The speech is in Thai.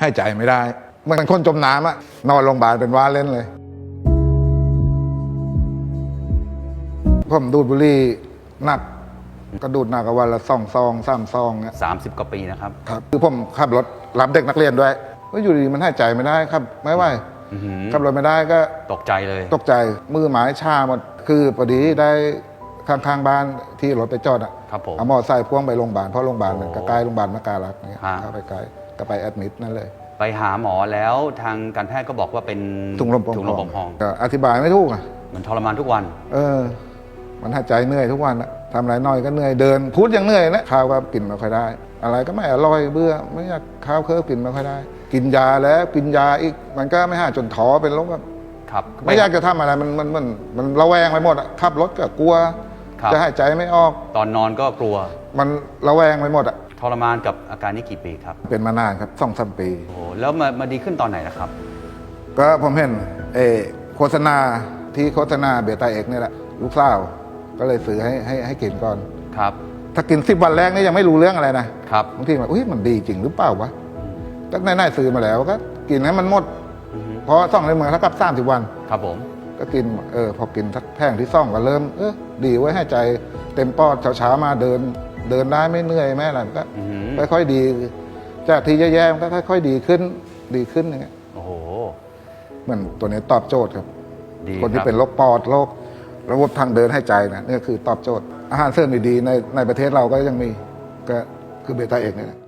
ให้ใจไม่ได้เหมันคนจมน้ำอะนอนโรงพยาบาลเป็นว่าเล่นเลย ผมดูดบุหรี่หนักก็ดูดหนักกว่าวันละสองซองสามซองเนี่ย30กว่าปีนะครับ ครับคือผมขับรถรับเด็กนักเรียนด้วยก็อยู่ดีๆมันให้ใจไม่ได้ครับ ไม่ไหวอื้อหือขับรถไม่ได้ก็ตกใจเลย ตกใจมือหมายชาหมดคือพอดีได้ข้างๆบ้านที่รถไปจอดอะครับผมเอามอไซค์พ่วงไปโรงพยาบาลเพราะโรงพยาบาลมันโอ้ก็ใกล้โรงพยาบาลมะการักเนี่ยฮะ เข้าไปใกล้ ก็ไปแอดมิดนั่นเลย ไปหาหมอแล้วทางการแพทย์ก็บอกว่าเป็นถุงลมโป่งถุงลมโป่งพองก็อธิบายไม่ถูกอะมันทรมานทุกวัน เออ มันหายใจเหนื่อยทุกวันอะทำอะไรหน่อยก็เหนื่อยเดินพูดยังเหนื่อยนะข้าวก็กินไม่ค่อยได้ อะไรก็ไม่อร่อยเบื่อไม่อยากข้าวเคอกินไม่ค่อยได้ กินยาแล้วกินยาอีก มันก็ไม่หายจนท้อเป็นโรคแบบครับไม่อยากจะทำอะไรมันมันมันมันระแวงไปหมดอะขับรถก็กลัวครับจะหายใจไม่ออก ตอนนอนก็กลัว มันระแวงไปหมดอะ ทรมานกับอาการนี้กี่ปีครับ เป็นมานานครับสองสามปี โอ้โหแล้วมามาดีขึ้นตอนไหนนะครับ ก็ผมเห็นเออโฆษณาที่โฆษณาเบต้าเอกนี่แหละลูกสาวก็เลยซื้อให้ให้ให้กินก่อน ครับ ถ้ากินสิบวันแรกนี่ยังไม่รู้เรื่องอะไรนะครับ บางทีมันอุ้ยมันดีจริงหรือเปล่าวะก็นายๆซื้อมาแล้วก็กินให้มันหมดอือฮึเพราะซ่องในเมืองเท่ากับสามสิบวัน ครับผม ก็กินเออพอกินสักแท่งที่ซ่องก็เริ่มเออดีไว้ให้ใจเต็มปอดเช้าๆมาเดิน เดินได้ไม่เหนื่อยไม่อะไรมันก็อือหือค่อยๆดี จากที่แย่ๆมันก็ค่อยๆดีขึ้นดีขึ้นอย่างเงี้ยโอ้โห เหมือนตัวนี้ตอบโจทย์ครับ ดีคนที่รับเป็นโรคปอดโรคระบบทางเดินหายใจนะนี่คือตอบโจทย์ อาหารเสริมดีๆในในประเทศเราก็ยังมีก็คือเบต้าเอกเนี่ยนะ